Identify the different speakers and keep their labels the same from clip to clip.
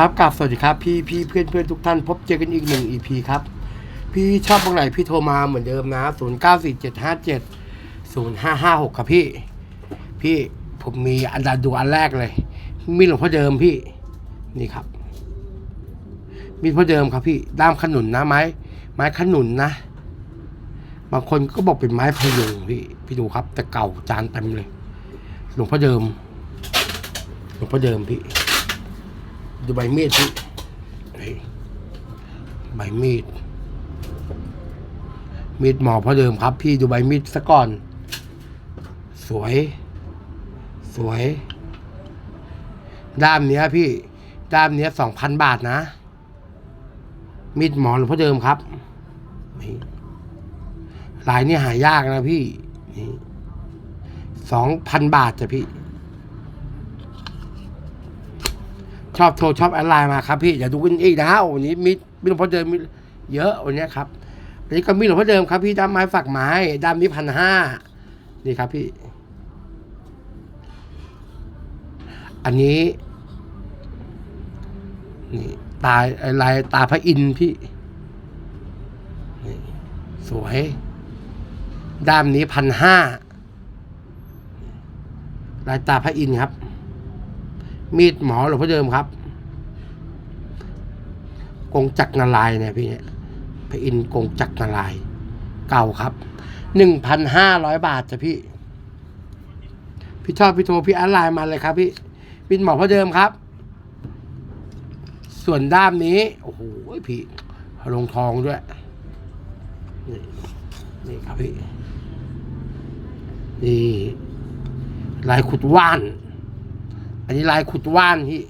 Speaker 1: ครับกลับสวัสดีครับพี่พี่เพื่อนเพื่อนทุกท่าน พบเจอกันอีกหนึ่ง EP ครับ พี่ชอบตรงไหนพี่โทรมาเหมือนเดิมนะ0 9 4 7 5 7 0 5 5 6ครับพี่ พี่ผมมีอันดับดูอันแรกเลย มีหลวงพ่อเดิมพี่ นี่ครับ มีพ่อเดิมครับพี่ด้ามขนุนนะไม้ไม้ขนุนนะบางคนก็บอกเป็นไม้พยุงพี่พี่ดูครับ แต่เก่าจานเต็มเลย หลวงพ่อเดิม หลวงพ่อเดิมพี่ ดูใบมีดพี่ใบมีด มีดหมอพอเดิมครับ พี่ดูใบมีดซะก่อน สวย สวย ด้ามเนี้ยพี่ ด้ามเนี้ยสองพันบาทนะ มีดหมอหลวงพ่อเดิมครับนี่ลายนี้หายากนะพี่นี่สองพันบาทจ้ะพี่ ชอบโทรชอบแอดไลน์มาครับพี่อย่าดูกันอีกนะวันนี้มีมีหลวงพ่อเดิมมีเยอะวันนี้ครับวันนี้ก็มีหลวงพ่อเดิมครับพี่ด้ามไม้ฝักไม้ด้ามนี้พันห้านี่ครับพี่ อันนี้นี่ตาอ้ลายตาพระอินทร์พี่นี่สวย ด้ามนี้พันห้าลายตาพระอินทร์ครับ มีดหมอหลวงพ่อเดิมครับกงจักรนารายเนี่ยพี่เนี่ยพระอินทร์กงจักรนาราย เก่าครับหนึ่งพันห้าร้อยบาทจ้ะพี่ พี่ชอบพี่โทรพี่อันไลน์มาเลยครับพี่มีดหมอพ่อเดิมครับ ส่วนด้ามนี้ โอ้โหพี่ลงทองด้วย นี่นี่ครับพี่นี่ลายขุดว่าน อันนี้ลายขุดว่านพี่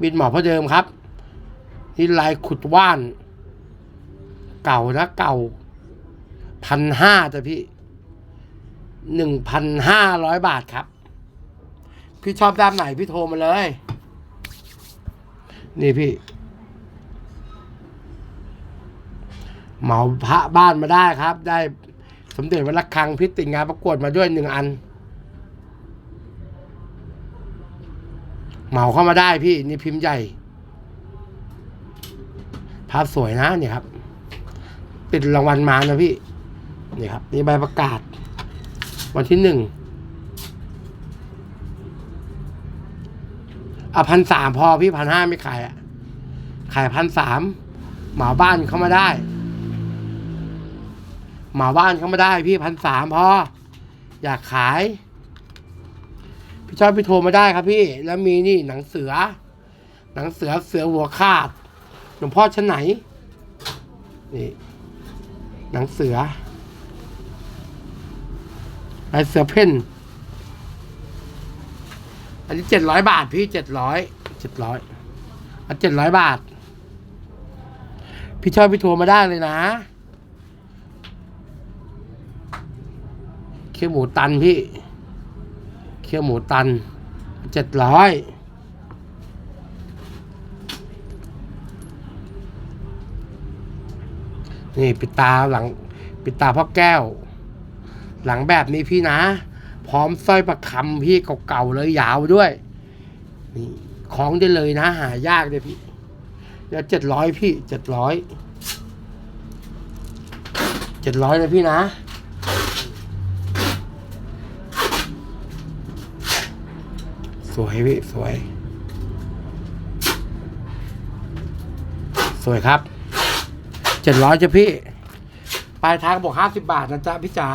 Speaker 1: มีดหมอพ่อเดิมครับ นี่ลายขุดว่าน เก่านะเก่าพันห้าจ้ะพี่หนึ่งพันห้าร้อยบาทครับ พี่ชอบด้ามไหนพี่โทรมาเลย นี่พี่เหมาพระบ้านมาได้ครับ ได้สมเด็จวัดระฆังพิติงานประกวดมาด้วยหนึ่งอัน เหมาเข้ามาได้พี่นี่พิมพ์ใหญ่ ภาพสวยนะเนี่ยครับ ติดรางวัลมานะพี่นี่ครับนี่ใบประกาศ วันที่หนึ่งอะพันสามพอพี่พันห้าไม่ขายอะ ขายพันสามเหมาบ้านเข้ามาได้เหมาบ้านเข้ามาได้พี่พันสามพอ อยากขาย พี่ชอบพี่โทรมาได้ครับพี่ แล้วมีนี่หนังเสือ หนังเสือเสือหัวขาดหลวงพ่อชั้นไหน นี่ หนังเสือลายเสือเพ่น อันนี้เจ็ดร้อยบาทพี่เจ็ดร้อยเจ็ดร้อยอันเจ็ดร้อยบาท พี่ชอบพี่โทรมาได้เลยนะเคี่ยวหมูตันพี่ คี่ยวหมูตันเจ็ดร้อยนี่ปิดตาหลังปิดตาพ่อแก้ว หลังแบบนี้พี่นะ พร้อมสร้อยประคำพี่เก่าๆเลยยาวด้วย นี่คล้องได้เลยนะ หายากเลยพี่เดี๋ยวเจ็ดร้อยพี่เจ็ดร้อยเจ็ดร้อยเลยพี่นะ สวยพี่สวย สวยครับเจ็ดร้อยจ้ะพี่ ปลายทางบอกห้าสิบบาทนะจ๊ะพี่จ๋า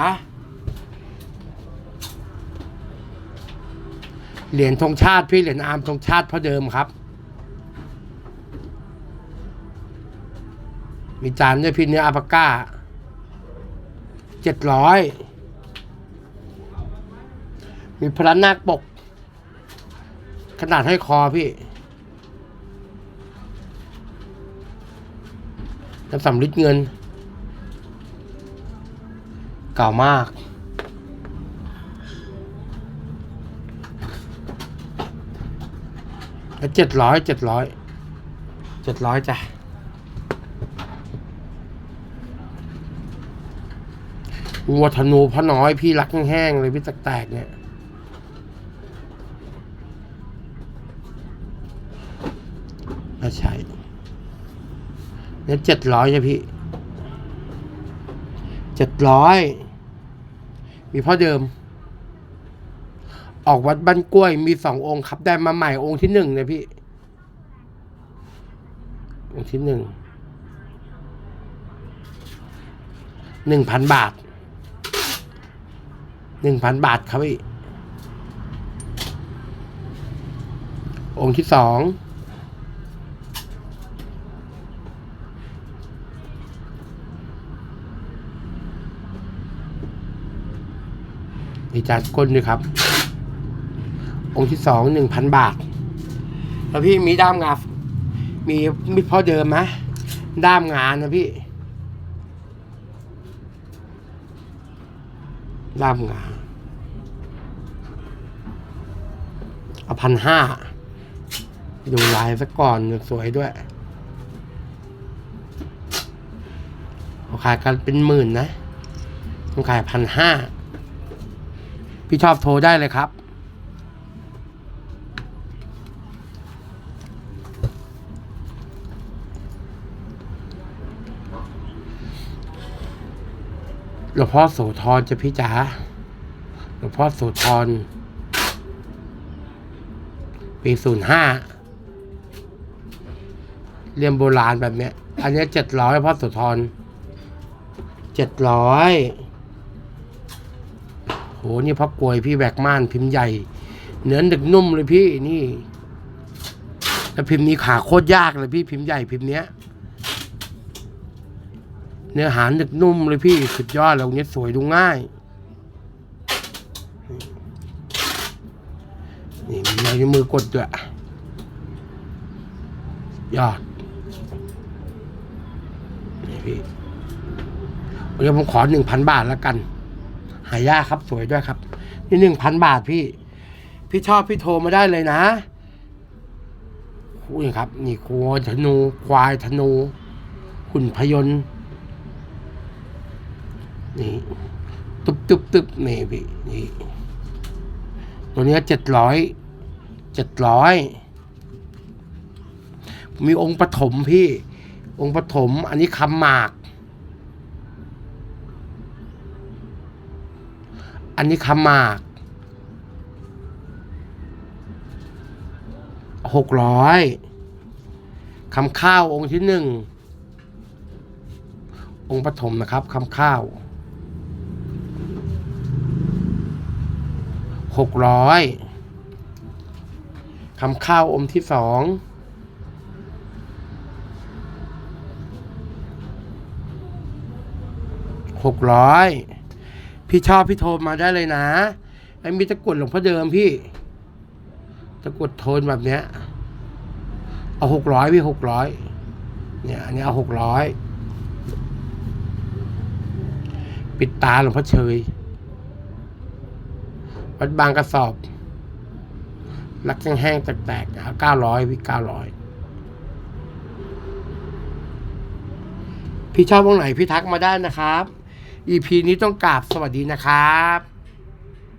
Speaker 1: เหรียญธงชาติพี่เหรียญอาร์มธงชาติพอเดิมครับ มีจานด้วยพี่เนื้ออาปาก้าเจ็ดร้อยมีพระนาคปก ขนาดให้คอพี่น้ำสำลิดเงิน เก่ามาก แล้วเจ็ดร้อยเจ็ดร้อยเจ็ดร้อยจ้ะวัวธนูพระน้อยพี่รักแห้งๆเลยพี่แตกๆเนี่ย ก็ใช่ เนี่ยเจ็ดร้อยใช่พี่เจ็ดร้อยมีพ่อเดิม ออกวัดบ้านกล้วย มีสององค์ครับ ได้มาใหม่องค์ที่หนึ่งเนี่ยพี่ องค์ที่หนึ่งหนึ่งพันบาทหนึ่งพันบาทครับพี่ องค์ที่สอง มีจานก้นด้วยครับ องค์ที่สองหนึ่งพันบาท แล้วพี่มีด้ามงา มีมีพ่อเดิมไหมด้ามงานนะพี่ ด้ามงานเอาพันห้าดูลายซะก่อนสวยด้วยเขาขายกันเป็นหมื่นนะต้องขายพันห้า พี่ชอบโทรได้เลยครับหลวงพ่อโสธรจะพี่จ๋าหลวงพ่อโสธรปีศูนย์ห้าเรียมโบราณแบบเนี้ย อันนี้เจ็ดร้อยพ่อโสธรเจ็ดร้อย หนี่พ่อกลวยพี่แบกม่านพิมพ์ใหญ่ เนื้อหนึกนุ่มเลยพี่นี่ แล้วพิมพ์นี้ขาโคตรยากเลยพี่พิมพ์ใหญ่พิมพ์เนี้ย เนื้อหาหนึกนุ่มเลยพี่สุดยอดแล้วเนี้ยสวยดูง่ายนี่มีมือกดด้วยยอดนี่พี่วันนี้ผมขอหนึ่งพันบาทแล้วกัน หายากครับสวยด้วยครับ นี่หนึ่งพันบาทพี่ พี่ชอบพี่โทรมาได้เลยนะคุยครับ นี่ควายธนู ควายธนู หุ่นพยนต์นี่ตึบตึบตึบนี่พี่นี่ตัวเนี้เจ็ดร้อยเจ็ดร้อยมีองค์ปฐมพี่ องค์ปฐมอันนี้คำหมาก อันนี้คำหมากหกร้อยคำข้าวองค์ที่หนึ่ง องค์ปฐมนะครับคำข้าวหกร้อยคำข้าวอมที่สองหกร้อย พี่ชอบพี่โทรมาได้เลยนะ ไอ้มีตะกรุดหลวงพ่อเดิมพี่ ตะกรุดโทนแบบเนี้ย เอาหกร้อยพี่หกร้อยเนี่ยอันนี้เอาหกร้อยปิดตาหลวงพ่อเชย วัดบางกระสอบรักแห้งๆแตกๆเอาเก้าร้อยพี่เก้าร้อยพี่ชอบตรงไหนพี่ทักมาได้นะครับ EP นี้ต้องกราบสวัสดีนะครับ